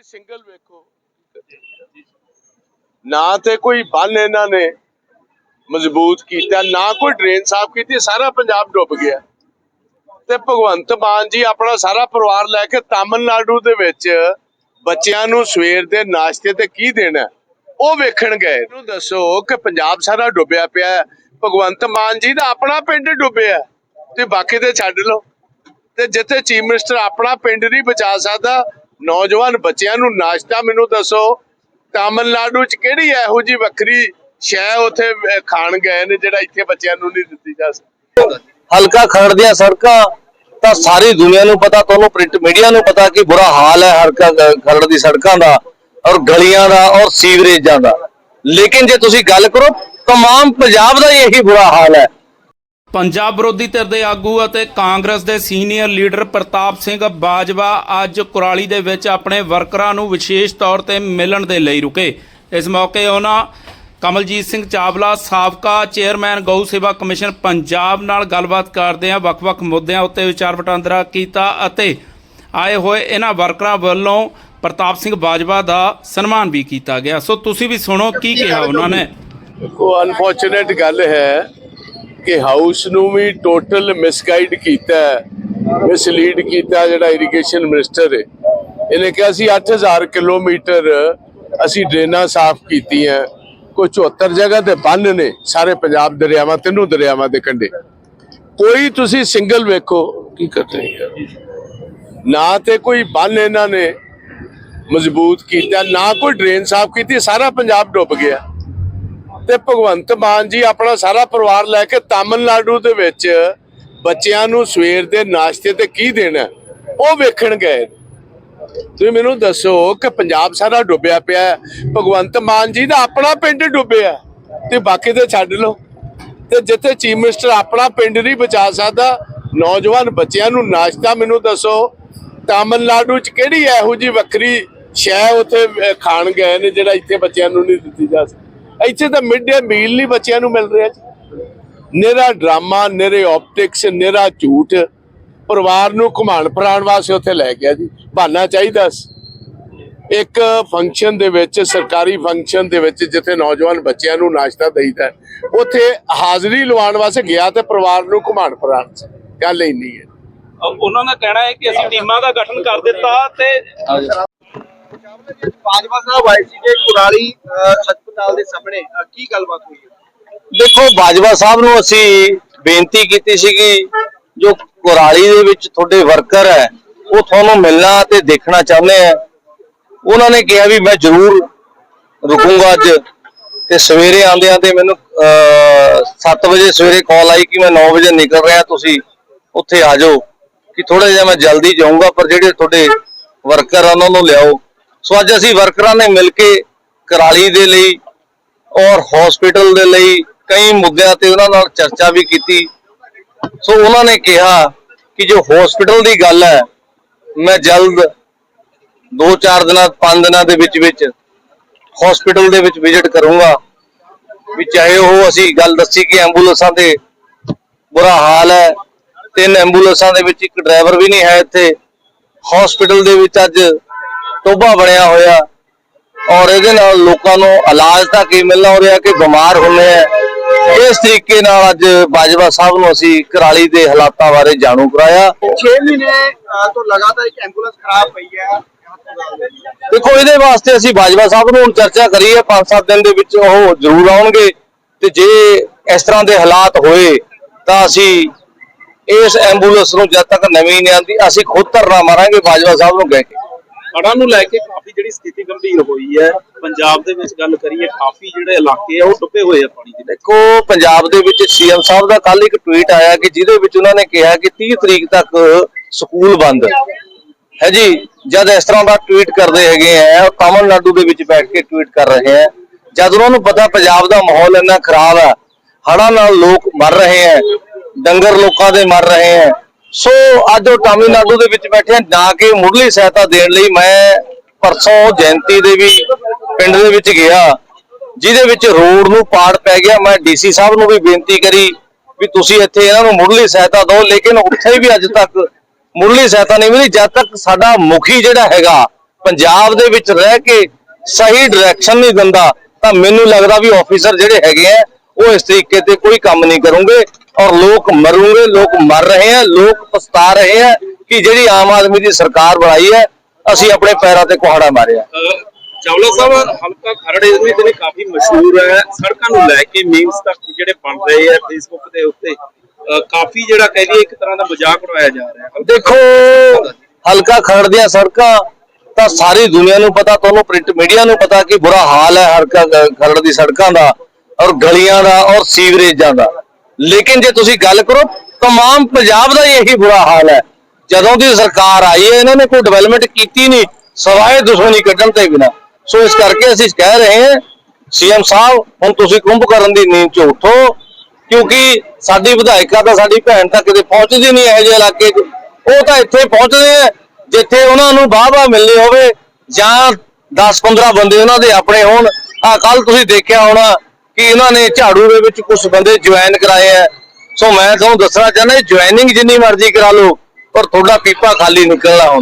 ਤੁਸੀਂ ਸਿੰਗਲ ਵੇਖੋ। ਨਾ ਤੇ ਕੋਈ ਬੰਨ ਇਹਨਾਂ ਨੇ ਮਜ਼ਬੂਤ ਕੀਤਾ, ਨਾ ਕੋਈ ਡਰੇਨ ਸਾਫ਼ ਕੀਤੀ, ਸਾਰਾ ਪੰਜਾਬ ਡੁੱਬ ਗਿਆ। ਤੇ ਭਗਵੰਤ ਮਾਨ ਜੀ ਆਪਣਾ ਸਾਰਾ ਪਰਿਵਾਰ ਲੈ ਕੇ ਤਾਮਿਲਨਾਡੂ ਦੇ ਵਿੱਚ ਬੱਚਿਆਂ ਨੂੰ ਸਵੇਰ ਦੇ ਨਾਸ਼ਤੇ ਤੇ ਕੀ ਦੇਣਾ ਉਹ ਵੇਖਣ ਗਏ। ਇਹਨੂੰ ਦੱਸੋ ਕਿ ਪੰਜਾਬ ਸਾਰਾ ਡੁੱਬਿਆ ਪਿਆ ਭਗਵੰਤ ਮਾਨ ਜੀ ਦਾ ਆਪਣਾ ਪਿੰਡ ਡੁੱਬਿਆ ਤੇ ਬਾਕੀ ਤੇ ਛੱਡ ਲਓ। ਤੇ ਜਿੱਥੇ ਚੀਫ ਮਿਨਿਸਟਰ ਆਪਣਾ ਪਿੰਡ ਨਹੀਂ ਬਚਾ ਸਕਦਾ ਨੌਜਵਾਨ ਬੱਚਿਆਂ ਨੂੰ ਨਾਸ਼ਤਾ ਮੈਨੂੰ ਦੱਸੋ। ਤਾਮਿਲਨਾਡੂ ਚ ਕਿਹੜੀ ਇਹੋ ਜੀ ਵੱਖਰੀ ਸ਼ੈ ਉੱਥੇ ਖਾਣ ਗਏ ਨੇ ਜਿਹੜਾ ਇੱਥੇ ਬੱਚਿਆਂ ਨੂੰ ਨਹੀਂ ਦਿੱਤੀ ਜਾ ਸਕਦੀ? ਹਲਕਾ ਖਰੜ ਦੀਆਂ ਸੜਕਾਂ ਤਾਂ ਸਾਰੀ ਦੁਨੀਆ ਨੂੰ ਪਤਾ, ਤੁਹਾਨੂੰ ਪ੍ਰਿੰਟ ਮੀਡੀਆ ਨੂੰ ਪਤਾ ਕਿ ਬੁਰਾ ਹਾਲ ਹੈ ਹਲਕਾ ਖਰੜ ਦੀ ਸੜਕਾਂ ਦਾ ਔਰ ਗਲੀਆਂ ਦਾ ਔਰ ਸੀਵਰੇਜਾਂ ਦਾ। ਲੇਕਿਨ ਜੇ ਤੁਸੀਂ ਗੱਲ ਕਰੋ, ਤਮਾਮ ਪੰਜਾਬ ਦਾ ਹੀ ਇਹੀ ਬੁਰਾ ਹਾਲ ਹੈ। ਪੰਜਾਬ ਵਿਰੋਧੀ ਧਿਰ ਦੇ ਆਗੂ ਅਤੇ ਕਾਂਗਰਸ ਦੇ ਸੀਨੀਅਰ ਲੀਡਰ ਪ੍ਰਤਾਪ ਸਿੰਘ ਬਾਜਵਾ ਅੱਜ ਕੁਰਾਲੀ ਦੇ ਵਿੱਚ ਆਪਣੇ ਵਰਕਰਾਂ ਨੂੰ ਵਿਸ਼ੇਸ਼ ਤੌਰ ਤੇ ਮਿਲਣ ਦੇ ਲਈ ਰੁਕੇ। ਇਸ ਮੌਕੇ ਉਹਨਾਂ ਕਮਲਜੀਤ ਸਿੰਘ ਚਾਵਲਾ ਸਾਬਕਾ ਚੇਅਰਮੈਨ ਗਊ ਸੇਵਾ ਕਮਿਸ਼ਨ ਪੰਜਾਬ ਨਾਲ ਗੱਲਬਾਤ ਕਰਦੇ ਆ ਵੱਖ-ਵੱਖ ਮੁੱਦਿਆਂ ਉੱਤੇ ਵਿਚਾਰ ਵਟਾਂਦਰਾ ਕੀਤਾ ਅਤੇ ਆਏ ਹੋਏ ਇਹਨਾਂ ਵਰਕਰਾਂ ਵੱਲੋਂ ਪ੍ਰਤਾਪ ਸਿੰਘ ਬਾਜਵਾ ਦਾ ਸਨਮਾਨ ਵੀ ਕੀਤਾ ਗਿਆ। ਸੋ ਤੁਸੀਂ ਵੀ ਸੁਣੋ ਕੀ ਕਿਹਾ ਉਹਨਾਂ ਨੇ। ਕੋ ਅਨਫੋਰਚੂਨੇਟ ਗੱਲ ਹੈ ਕਿ ਹਾਊਸ ਨੂੰ ਵੀ ਟੋਟਲ ਮਿਸਗਾਈਡ ਕੀਤਾ ਮਿਸਲੀਡ ਕੀਤਾ ਜਿਹੜਾ ਇਰੀਗੇਸ਼ਨ ਮਿਨਿਸਟਰ ਹੈ। ਇਹਨੇ ਕਿਹਾ ਸੀ 8000 ਕਿਲੋਮੀਟਰ ਅਸੀਂ ਡਰੇਨਾਂ ਸਾਫ਼ ਕੀਤੀਆਂ ਕੋਈ 74 ਜਗ੍ਹਾ ਤੇ ਬੰਨ ਨੇ ਸਾਰੇ ਪੰਜਾਬ ਦਰਿਆਵਾਂ, ਤਿੰਨੋਂ ਦਰਿਆਵਾਂ ਦੇ ਕੰਢੇ। ਕੋਈ ਤੁਸੀਂ ਸਿੰਗਲ ਵੇਖੋ, ਕੀ ਕਰ ਰਹੇ ਨਾ ਤੇ ਕੋਈ ਬੰਨ ਇਹਨਾਂ ਨੇ ਮਜ਼ਬੂਤ ਕੀਤਾ, ਨਾ ਕੋਈ ਡਰੇਨ ਸਾਫ਼ ਕੀਤੀ, ਸਾਰਾ ਪੰਜਾਬ ਡੁੱਬ ਗਿਆ। ਤੇ ਭਗਵੰਤ ਮਾਨ ਜੀ ਆਪਣਾ ਸਾਰਾ ਪਰਿਵਾਰ ਲੈ ਕੇ ਤਾਮਿਲਨਾਡੂ ਦੇ ਵਿੱਚ ਬੱਚਿਆਂ ਨੂੰ ਸਵੇਰ ਦੇ ਨਾਸ਼ਤੇ ਤੇ ਕੀ ਦੇਣਾ ਉਹ ਵੇਖਣ ਗਏ। ਤੁਸੀਂ ਮੈਨੂੰ ਦੱਸੋ ਕਿ ਪੰਜਾਬ ਸਾਰਾ ਡੁੱਬਿਆ ਪਿਆ ਭਗਵੰਤ ਮਾਨ ਜੀ ਦਾ ਆਪਣਾ ਪਿੰਡ ਡੁੱਬਿਆ ਤੇ ਬਾਕੀ ਤੇ ਛੱਡ ਲਓ। ਤੇ ਜਿੱਥੇ ਚੀਫ ਮਿਨਿਸਟਰ ਆਪਣਾ ਪਿੰਡ ਨਹੀਂ ਬਚਾ ਸਕਦਾ, ਨੌਜਵਾਨ ਬੱਚਿਆਂ ਨੂੰ ਨਾਸ਼ਤਾ ਮੈਨੂੰ ਦੱਸੋ, ਤਾਮਿਲਨਾਡੂ ਚ ਕਿਹੜੀ ਇਹੋ ਜੀ ਵੱਖਰੀ ਸ਼ੈ ਉੱਥੇ ਖਾਣ ਗਏ ਨੇ ਜਿਹੜਾ ਇੱਥੇ ਬੱਚਿਆਂ ਨੂੰ ਨਹੀਂ ਦਿੱਤੀ ਜਾ ਸਕਦੀ? ਇੱਥੇ ਤਾਂ ਮਿਡ ਡੇ ਮੀਲ ਨਹੀਂ ਬੱਚਿਆਂ ਨੂੰ ਮਿਲ ਰਿਹਾ ਜੀ। ਨਿਹਰਾ ਡਰਾਮਾ ਨਿਹਰੇ ਆਪਟਿਕਸ ਨਿਹਰਾ ਝੂਠ। ਪਰਿਵਾਰ ਨੂੰ ਘੁਮਾਣ ਫਰਾਣ ਵਾਸਤੇ ਉੱਥੇ ਲੈ ਗਿਆ ਜੀ। ਬਹਾਨਾ ਚਾਹੀਦਾ ਇੱਕ ਫੰਕਸ਼ਨ ਦੇ ਵਿੱਚ, ਸਰਕਾਰੀ ਫੰਕਸ਼ਨ ਦੇ ਵਿੱਚ ਜਿੱਥੇ ਨੌਜਵਾਨ ਬੱਚਿਆਂ ਨੂੰ ਨਾਸ਼ਤਾ ਦੇਈਦਾ ਉੱਥੇ ਹਾਜ਼ਰੀ ਲਵਾਉਣ ਵਾਸਤੇ ਗਿਆ ਤੇ ਪਰਿਵਾਰ ਨੂੰ ਘੁਮਾਣ ਫਰਾਣ ਗੱਲ ਇੰਨੀ ਹੈ। ਉਹਨਾਂ ਦਾ ਕਹਿਣਾ ਹੈ ਕਿ ਅਸੀਂ ਟੀਮਾਂ ਦਾ ਗਠਨ ਕਰ ਦਿੱਤਾ ਤੇ ਬਾਜਵਾ ਸਾਹਿਬ ਆਏ ਸੀਗੇ ਕੁਰਾਲੀ ਹਸਪਤਾਲ ਦੇ ਸਾਹਮਣੇ। ਕੀ ਗੱਲਬਾਤ ਹੋਈ ਦੇਖੋ ਬਾਜਵਾ ਸਾਹਿਬ ਨੂੰ ਅਸੀਂ ਬੇਨਤੀ ਕੀਤੀ ਸੀਗੀ, ਜੋ ਕੁਰਾਲੀ ਦੇ ਵਿੱਚ ਤੁਹਾਡੇ ਵਰਕਰ ਹੈ, ਉਹ ਤੁਹਾਨੂੰ ਮਿਲਣਾ ਤੇ ਦੇਖਣਾ ਚਾਹੁੰਦੇ ਆ। ਉਹਨਾਂ ਨੇ ਕਿਹਾ ਵੀ ਮੈਂ ਜ਼ਰੂਰ ਰੁਕੂੰਗਾ ਅੱਜ। ਤੇ ਸਵੇਰੇ ਆਂਦਿਆਂ ਤੇ ਮੈਨੂੰ 7 ਵਜੇ ਸਵੇਰੇ ਕਾਲ ਆਈ ਕਿ ਮੈਂ 9 ਵਜੇ ਨਿਕਲ ਰਿਹਾ, ਤੁਸੀਂ ਉੱਥੇ ਆ ਜਾਓ। ਕਿ ਥੋੜਾ ਜਿਹਾ ਮੈਂ ਜਲਦੀ ਜਾਊਂਗਾ, ਪਰ ਜਿਹੜੇ ਤੁਹਾਡੇ ਵਰਕਰ ਆ, ਉਹਨਾਂ ਨੂੰ ਲਿਆਓ। ਸੋ ਅੱਜ ਅਸੀਂ ਵਰਕਰਾਂ ਨੇ ਮਿਲ ਕੇ ਕਰਾਲੀ ਦੇ ਲਈ ਔਰ ਹਸਪੀਟਲ ਦੇ ਲਈ ਕਈ ਮੁੱਦਿਆਂ ਤੇ ਉਹਨਾਂ ਨਾਲ ਚਰਚਾ ਵੀ ਕੀਤੀ। ਸੋ ਉਹਨਾਂ ਨੇ ਕਿਹਾ ਕਿ ਜੋ ਹਸਪੀਟਲ ਦੀ ਗੱਲ ਹੈ, ਮੈਂ ਜਲਦ 2-4 ਦਿਨਾਂ 5 ਦਿਨਾਂ ਦੇ ਵਿੱਚ ਵਿੱਚ ਹਸਪੀਟਲ ਦੇ ਵਿੱਚ ਵਿਜ਼ਿਟ ਕਰੂੰਗਾ। ਵੀ ਚਾਹੇ ਉਹ ਅਸੀਂ ਗੱਲ ਦੱਸੀ ਕਿ ਐਂਬੂਲੈਂਸਾਂ ਦੇ ਬੁਰਾ ਹਾਲ ਹੈ, ਤਿੰਨ ਐਂਬੂਲੈਂਸਾਂ ਦੇ ਵਿੱਚ ਇੱਕ ਡਰਾਈਵਰ ਵੀ ਨਹੀਂ ਹੈ ਇੱਥੇ। ਹਸਪੀਟਲ ਦੇ ਵਿੱਚ ਅੱਜ ਟੋਭਾ ਬਣਿਆ ਹੋਇਆ। ਔਰ ਇਹਦੇ ਨਾਲ ਲੋਕਾਂ ਨੂੰ ਇਲਾਜ ਤਾਂ ਕੀ ਮਿਲਣਾ ਹੋ ਰਿਹਾ ਕਿ ਬਿਮਾਰ ਹੁੰਦੇ ਆ। ਇਸ ਤਰੀਕੇ ਨਾਲ ਅੱਜ ਬਾਜਵਾ ਸਾਹਿਬ ਨੂੰ ਅਸੀਂ ਕਰਾਲੀ ਦੇ ਹਾਲਾਤਾਂ ਬਾਰੇ ਜਾਣੂ ਕਰਾਇਆ। 6 ਮਹੀਨੇ ਤੋਂ ਲਗਾਤਾਰ ਇੱਕ ਐਂਬੂਲੈਂਸ ਖਰਾਬ ਪਈ ਹੈ। ਦੇਖੋ ਇਹਦੇ ਵਾਸਤੇ ਅਸੀਂ ਬਾਜਵਾ ਸਾਹਿਬ ਨੂੰ ਹੁਣ ਚਰਚਾ ਕਰੀਏ 5-7 ਦਿਨ ਦੇ ਵਿੱਚ ਉਹ ਜ਼ਰੂਰ ਆਉਣਗੇ। ਤੇ ਜੇ ਇਸ ਤਰ੍ਹਾਂ ਦੇ ਹਾਲਾਤ ਹੋਏ ਤਾਂ ਅਸੀਂ ਇਸ ਐਂਬੂਲੈਂਸ ਨੂੰ ਜਦ ਤੱਕ ਨਵੀਂ ਨਹੀਂ ਆਉਂਦੀ ਅਸੀਂ ਖੁਦ ਧਰਨਾ ਮਾਰਾਂਗੇ ਬਾਜਵਾ ਸਾਹਿਬ ਨੂੰ ਕਹਿ ਕੇ। ਹੜ੍ਹਾਂ ਨੂੰ ਲੈ ਕੇ ਕਾਫੀ ਜਿਹੜੀ ਸਥਿਤੀ ਗੰਭੀਰ ਹੋਈ ਹੈ। ਪੰਜਾਬ ਦੇ ਵਿੱਚ ਗੱਲ ਕਰੀਏ, ਕਾਫੀ ਜਿਹੜੇ ਇਲਾਕੇ ਆ, ਉਹ ਡੁੱਬੇ ਹੋਏ ਆ ਪਾਣੀ ਦੇ ਦੇਖੋ, ਪੰਜਾਬ ਦੇ ਵਿੱਚ ਸੀਐਮ ਸਾਹਿਬ ਦਾ ਕੱਲ ਇੱਕ ਟਵੀਟ ਆਇਆ ਕਿ ਜਿਹਦੇ ਵਿੱਚ ਉਹਨਾਂ ਨੇ ਕਿਹਾ ਕਿ 30 ਤਰੀਕ ਤੱਕ ਸਕੂਲ ਬੰਦ। ਹੈ ਜੀ? ਜਦ ਇਸ ਤਰ੍ਹਾਂ ਦਾ ਟਵੀਟ ਕਰਦੇ ਹੈਗੇ ਆ ਤਾਮਿਲਨਾਡੂ ਦੇ ਵਿੱਚ ਬੈਠ ਕੇ ਟਵੀਟ ਕਰ ਰਹੇ ਆ। ਜਦ ਉਹਨਾਂ ਨੂੰ ਪਤਾ ਪੰਜਾਬ ਦਾ ਮਾਹੌਲ ਇੰਨਾ ਖਰਾਬ ਹੈ ਹੜ੍ਹਾਂ ਨਾਲ ਲੋਕ ਮਰ ਰਹੇ ਆ, ਡੰਗਰ ਲੋਕਾਂ ਦੇ ਮਰ ਰਹੇ ਆ ਸੋ ਅੱਜ ਉਹ ਤਾਮਿਲਨਾਡੂ ਦੇ ਵਿੱਚ ਬੈਠੇ ਆ, ਨਾ ਕਿ ਮੁੱਢਲੀ ਸਹਾਇਤਾ ਦੇਣ ਲਈ ਮੈਂ ਪਰਸੋਂ ਜੈਂਤੀ ਦੇ ਵੀ ਪਿੰਡ ਦੇ ਵਿੱਚ ਗਿਆ, ਜਿਹਦੇ ਵਿੱਚ ਰੋਡ ਨੂੰ ਪਾੜ ਪੈ ਗਿਆ। ਮੈਂ ਡੀਸੀ ਸਾਹਿਬ ਨੂੰ ਵੀ ਬੇਨਤੀ ਕਰੀ ਵੀ ਤੁਸੀਂ ਇੱਥੇ ਇਹਨਾਂ ਨੂੰ ਮੁੱਢਲੀ ਸਹਾਇਤਾ ਦਿਓ, ਲੇਕਿਨ ਉੱਥੇ ਵੀ ਅੱਜ ਤੱਕ ਮੁੱਢਲੀ ਸਹਾਇਤਾ ਨਹੀਂ ਮਿਲੀ। ਜਦ ਤੱਕ ਸਾਡਾ ਮੁਖੀ ਜਿਹੜਾ ਹੈਗਾ, ਪੰਜਾਬ ਦੇ ਵਿੱਚ ਰਹਿ ਕੇ ਸਹੀ ਡਾਇਰੈਕਸ਼ਨ ਨਹੀਂ ਦਿੰਦਾ, ਤਾਂ ਮੈਨੂੰ ਲੱਗਦਾ ਵੀ ਆਫੀਸਰ ਜਿਹੜੇ ਹੈਗੇ ਆ, ਉਹ ਇਸ ਤਰੀਕੇ ਤੇ ਕੋਈ ਕੰਮ ਨਹੀਂ ਕਰਨਗੇ। ਔਰ ਲੋਕ ਮਰੂਗੇ ਲੋਕ ਮਰ ਰਹੇ ਆ ਲੋਕ ਪਛਤਾ ਰਹੇ ਆ ਕਿ ਜਿਹੜੀ ਆਮ ਆਦਮੀ ਦੀ ਸਰਕਾਰ ਬਣਾਈ ਹੈ ਅਸੀਂ ਆਪਣੇ ਪੈਰਾਂ ਤੇ ਕੁਹਾੜਾ ਮਾਰਿਆ। ਚਾਵਲਾ ਸਾਹਿਬ ਹਲਕਾ ਖਰੜ ਇਸ ਵੀ ਦਿਨੇ ਕਾਫੀ ਮਸ਼ਹੂਰ ਹੈ। ਸੜਕਾਂ ਨੂੰ ਲੈ ਕੇ ਮੀਮਸ ਤੱਕ ਜਿਹੜੇ ਬਣ ਰਹੇ ਆ ਫੇਸਬੁੱਕ ਦੇ ਉੱਤੇ ਕਾਫੀ ਜਿਹੜਾ ਕਹਿ ਲਈਏ ਇੱਕ ਤਰ੍ਹਾਂ ਦਾ ਮਜ਼ਾਕ ਉਡਾਇਆ ਜਾ ਰਿਹਾ। ਹੈ ਦੇਖੋ ਹਲਕਾ ਖਰੜ ਦੀਆਂ ਸੜਕਾਂ ਤਾਂ ਸਾਰੀ ਦੁਨੀਆ ਨੂੰ ਪਤਾ ਤੁਹਾਨੂੰ ਪ੍ਰਿੰਟ ਮੀਡੀਆ ਨੂੰ ਪਤਾ ਕਿ ਬੁਰਾ ਹਾਲ ਹੈ ਹਲਕਾ ਖਰੜ ਦੀ ਸੜਕਾਂ ਦਾ ਔਰ ਗਲੀਆਂ ਦਾ ਔਰ ਸੀਵਰੇਜਾਂ ਦਾ। ਲੇਕਿਨ ਜੇ ਤੁਸੀਂ ਗੱਲ ਕਰੋ, ਤਮਾਮ ਪੰਜਾਬ ਦਾ ਇਹੀ ਬੁਰਾ ਹਾਲ ਹੈ। ਜਦੋਂ ਦੀ ਸਰਕਾਰ ਆਈ ਹੈ, ਇਹਨਾਂ ਨੇ ਕੋਈ ਡਿਵੈਲਪਮੈਂਟ ਕੀਤੀ ਨਹੀਂ, ਸਵਾਏ ਦੁਸ਼ਮਣੀ ਕੱਢਣ ਤੇ ਬਿਨਾ। ਸੋ ਇਸ ਕਰਕੇ ਅਸੀਂ ਕਹਿ ਰਹੇ ਹਾਂ, ਸੀਐਮ ਸਾਹਿਬ, ਹੁਣ ਤੁਸੀਂ ਕੁੰਭ ਕਰਨ ਦੀ ਨੀਂਦ ਚ ਉੱਠੋ, ਕਿਉਂਕਿ ਸਾਡੀ ਵਿਧਾਇਕਾ ਤਾਂ ਸਾਡੀ ਭੈਣ ਤਾਂ ਕਿਤੇ ਪਹੁੰਚਦੀ ਨਹੀਂ ਇਹੋ ਜਿਹੇ ਇਲਾਕੇ 'ਚ। ਉਹ ਤਾਂ ਇੱਥੇ ਪਹੁੰਚਦੇ ਆ, ਜਿੱਥੇ ਉਹਨਾਂ ਨੂੰ ਵਾਹ-ਵਾਹ ਮਿਲਣੀ ਹੋਵੇ ਜਾਂ 10-15 ਬੰਦੇ ਉਹਨਾਂ ਦੇ ਆਪਣੇ ਹੋਣ। ਆ ਕੱਲ ਤੁਸੀਂ ਦੇਖਿਆ ਹੋਣਾ ਕਿ ਇਹਨਾਂ ਨੇ ਝਾੜੂ ਦੇ ਵਿੱਚ ਕੁਝ ਬੰਦੇ ਜੁਆਇਨ ਕਰਾਏ ਆ। ਸੋ ਮੈਂ ਤੁਹਾਨੂੰ ਦੱਸਣਾ ਚਾਹੁੰਦਾ ਜੁਆਇਨਿੰਗ ਜਿੰਨੀ ਮਰਜ਼ੀ ਕਰਾ ਲਓ, ਪਰ ਤੁਹਾਡਾ ਪੀਪਾ ਖਾਲੀ ਨਿਕਲਣਾ ਹੁਣ।